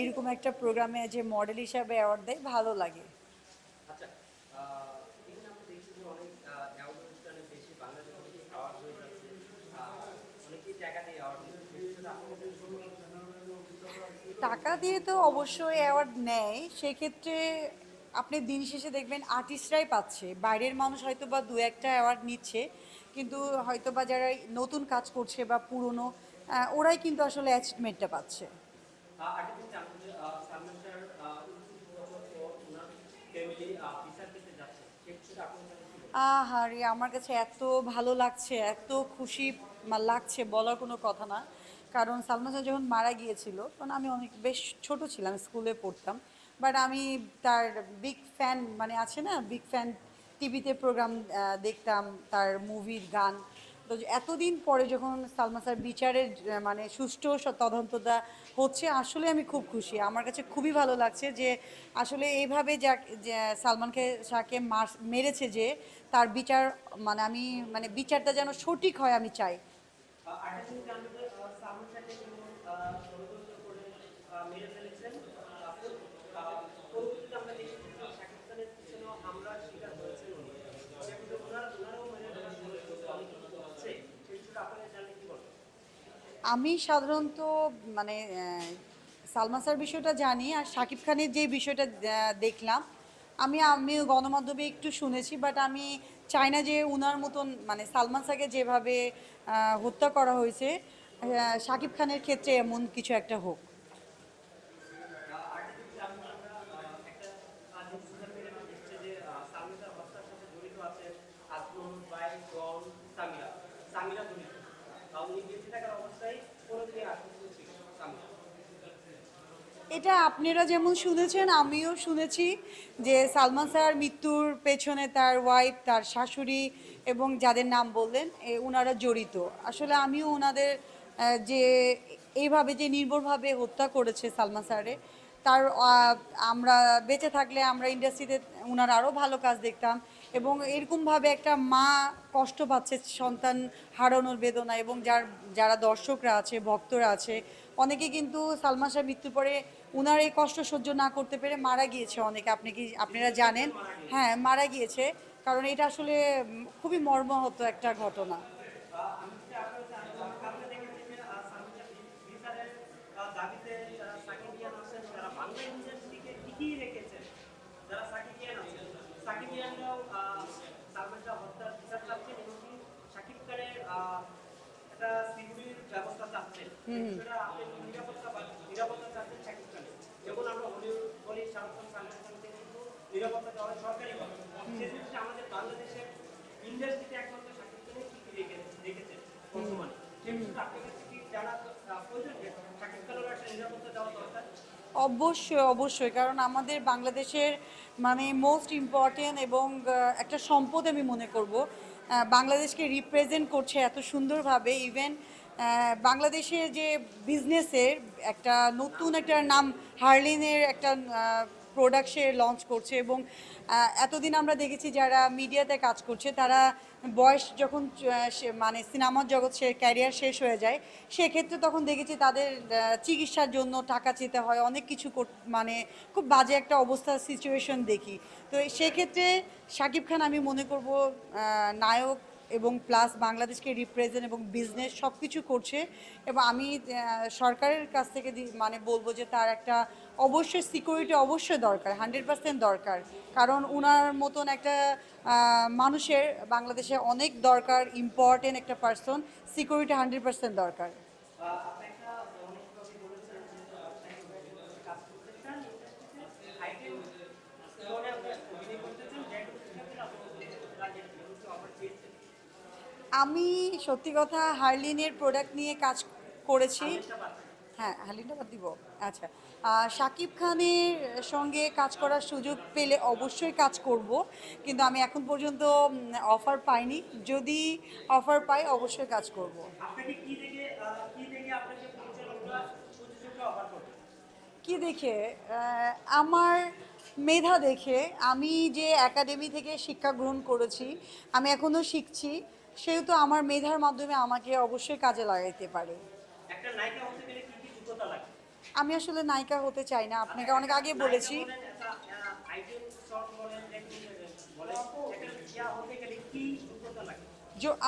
এরকম একটা প্রোগ্রামে যে মডেল হিসাবে অ্যাওয়ার্ড দেয় ভালো লাগে। আচ্ছা টাকা দিয়ে তো অবশ্যই অ্যাওয়ার্ড নেয়। সেক্ষেত্রে আপনি দিন শেষে দেখবেন আর্টিস্টরাই পাচ্ছে। বাইরের মানুষ হয়তো বা দু একটা অ্যাওয়ার্ড নিচ্ছে কিন্তু হয়তো বা যারা নতুন কাজ করছে বা পুরনো ওরাই কিন্তু আসলে অ্যাচিভমেন্টটা পাচ্ছে। বলবেন? আহারে আমার কাছে এত ভালো লাগছে, এত খুশি লাগছে বলার কোনো কথা না। কারণ সালমান শাহ যখন মারা গিয়েছিল, তখন আমি অনেক, বেশ ছোট ছিলাম, স্কুলে পড়তাম। বাট আমি তার বিগ ফ্যান মানে আছে না, বিগ ফ্যান টিভিতে প্রোগ্রাম দেখতাম, তার মুভির গান। তো এতদিন পরে যখন সালমান শাহর বিচারের মানে সুষ্ঠু তদন্তটা হচ্ছে, আসলে আমি খুব খুশি। আমার কাছে খুবই ভালো লাগছে যে আসলে এইভাবে যা সালমানকে, শাহকে মার, মেরেছে যে তার বিচার মানে আমি মানে বিচারটা যেন সঠিক হয় আমি চাই জিনিস জানতে যে আহ, সালমান শাহকে যেমন আহ, ষড়যন্ত্র করে আহ, মেরে ফেলেছেন তারপর আহ, পরবর্তীতে আমরা দেখেছি যে শাকিব খানের পিছনেও হামলার শিকার হয়েছেন উনি সেক্ষেত্রে ওনার ওনারাও মেরে ফেলেছেন অনেকে কি হচ্ছে সেই বিষয়টা আপনারা জানলে কি বলবেন আমি সাধারণত মানে সালমা স্যার বিষয়টা জানি আর শাকিব খানের যে বিষয়টা দেখলাম, আমি আমি গণমাধ্যমে একটু শুনেছি বাট আমি চাই না যে উনার মতন মানে সালমান স্যারকে যেভাবে হত্যা করা হয়েছে শাকিব খানের ক্ষেত্রে এমন কিছু একটা হোক। এটা আপনারা যেমন শুনেছেন, আমিও শুনেছি যে সালমান স্যার মৃত্যুর পেছনে তার ওয়াইফ তার শাশুড়ি এবং যাদের নাম বললেন ওনারা জড়িত। আসলে আমিও ওনাদের যে এইভাবে যে নির্ভরভাবে হত্যা করেছে সালমান স্যারে, তার আমরা বেঁচে থাকলে আমরা ইন্ডাস্ট্রিতে ওনার আরও ভালো কাজ দেখতাম এবং এরকমভাবে একটা মা কষ্ট পাচ্ছে সন্তান হারানোর বেদনা এবং যার, যারা দর্শকরা আছে, ভক্তরা আছে, অনেকে কিন্তু সালমান শাহ মৃত্যুর পরে উনার এই কষ্ট সহ্য না করতে পেরে মারা গিয়েছে অনেকে আপনি কি আপনারা জানেন? হ্যাঁ মারা গিয়েছে কারণ এটা আসলে খুবই মর্মাহত একটা ঘটনা। একটা ব্যবস্থা চাচ্ছেন আপনি নিরাপত্তা নিরাপত্তা চাচ্ছেন খানের যেমন আমরা হলিউড বলি শাহরুখ খান সালমান কিন্তু নিরাপত্তা দেওয়া হয় সরকারি ভাবে সেই আমাদের বাংলাদেশের ইন্ডাস্ট্রিতে একমাত্র খানের কি রেখেছেন বর্তমানে অবশ্যই অবশ্যই কারণ আমাদের বাংলাদেশের মানে মোস্ট ইম্পর্টেন্ট এবং একটা সম্পদ আমি মনে করব। বাংলাদেশকে রিপ্রেজেন্ট করছে এত সুন্দরভাবে ইভেন বাংলাদেশের যে বিজনেসের একটা নতুন একটা নাম হার্লিনের একটা প্রোডাক্ট সে লঞ্চ করছে এবং এতদিন আমরা দেখেছি যারা মিডিয়াতে কাজ করছে, তারা বয়স যখন মানে সিনেমার জগৎ সে ক্যারিয়ার শেষ হয়ে যায়, সেক্ষেত্রে তখন দেখেছি তাদের চিকিৎসার জন্য টাকা চেতে হয়, অনেক কিছু মানে খুব বাজে একটা অবস্থার সিচুয়েশন দেখি। তো সেক্ষেত্রে শাকিব খান আমি মনে করব নায়ক এবং প্লাস বাংলাদেশকে রিপ্রেজেন্ট এবং বিজনেস সব কিছু করছে এবং আমি সরকারের কাছ থেকে মানে বলব যে তার একটা অবশ্যই সিকিউরিটি অবশ্যই দরকার হান্ড্রেড পার্সেন্ট দরকার। কারণ ওনার মতন একটা মানুষের বাংলাদেশে অনেক দরকার ইম্পর্টেন্ট একটা পার্সন সিকিউরিটি হান্ড্রেড পার্সেন্ট দরকার আহ, আপনি একটা অনেকভাবে বলেছেন যে আহ, সাকিব ভাই যদি কাজ করতে চান ইন্ডাস্ট্রিতে আইটেম জীবনে আপনি অভিনয় করতে চান যেটুকু শিখাবেন আপনি রাজি আছেন এবং কি অফার চেয়েছেন আমি সত্যি কথা হার্লিনের প্রোডাক্ট নিয়ে কাজ করেছি। হ্যাঁ হালিমটা বাদ দিব। আচ্ছা। শাকিব খানের সঙ্গে কাজ করার সুযোগ পেলে অবশ্যই কাজ করব, কিন্তু আমি এখন পর্যন্ত অফার পাইনি। যদি অফার পাই, অবশ্যই কাজ করব। কি দেখে? আমার মেধা দেখে আমি যে একাডেমি থেকে শিক্ষা গ্রহণ করেছি, আমি এখনও শিখছি। সেহেতু আমার মেধার মাধ্যমে আমাকে অবশ্যই কাজে লাগাইতে পারে। আমি আসলে নায়িকা হতে চাই না আপনাকে অনেক আগে বলেছি।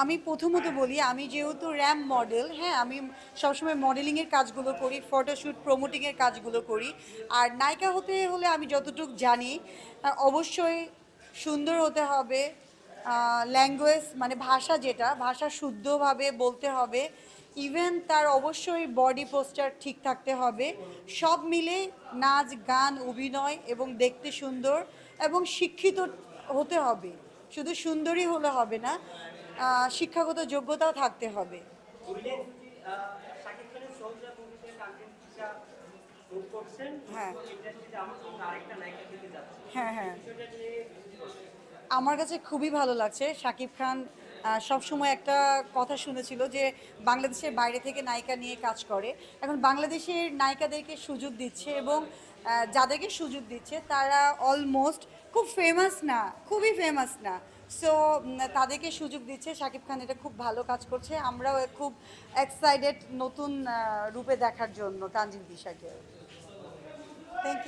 আমি প্রথমত বলি আমি যেহেতু র্যাম মডেল হ্যাঁ আমি সবসময় মডেলিংয়ের কাজগুলো করি ফটোশ্যুট প্রমোটিংয়ের কাজগুলো করি। আর নায়িকা হতে হলে আমি যতটুকু জানি অবশ্যই সুন্দর হতে হবে ল্যাঙ্গুয়েজ মানে ভাষা যেটা ভাষা শুদ্ধভাবে বলতে হবে। ইভেন তার অবশ্যই বডি পোস্টার ঠিক থাকতে হবে। সব মিলে নাচ গান অভিনয় এবং দেখতে সুন্দর এবং শিক্ষিত হতে হবে। শুধু সুন্দরী হলে হবে না শিক্ষাগত যোগ্যতাও থাকতে হবে। হ্যাঁ। হ্যাঁ হ্যাঁ। আমার কাছে খুবই ভালো লাগছে। শাকিব খান সবসময় একটা কথা শুনেছিল যে বাংলাদেশের বাইরে থেকে নায়িকা নিয়ে কাজ করে। এখন বাংলাদেশের নায়িকাদেরকে সুযোগ দিচ্ছে এবং যাদেরকে সুযোগ দিচ্ছে তারা অলমোস্ট খুব ফেমাস না, খুবই ফেমাস না। সো তাদেরকে সুযোগ দিচ্ছে। শাকিব খান এটা খুব ভালো কাজ করছে। আমরাও খুব এক্সাইটেড নতুন রূপে দেখার জন্য তানজিল দিশাকে থ্যাংক ইউ